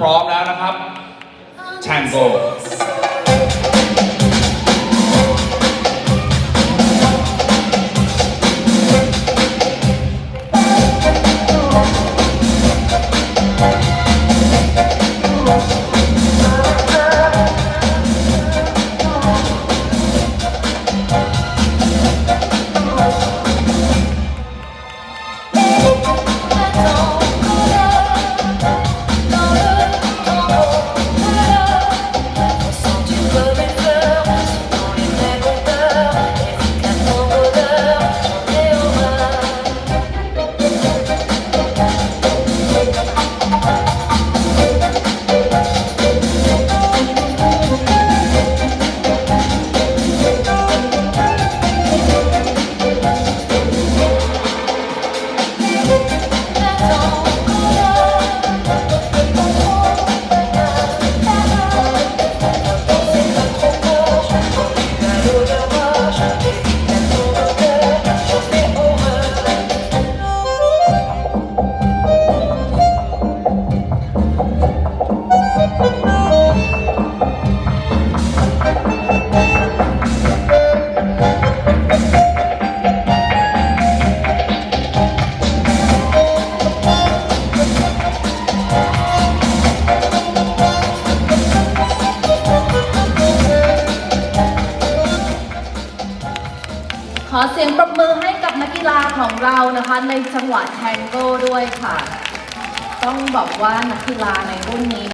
พร้อมแล้วนะครับแทงโก ขอเสียงปรบมือให้กับนักกีฬาของเรานะคะ ในจังหวะแทงโก้ด้วยค่ะ ต้องบอกว่านักกีฬาในรุ่นนี้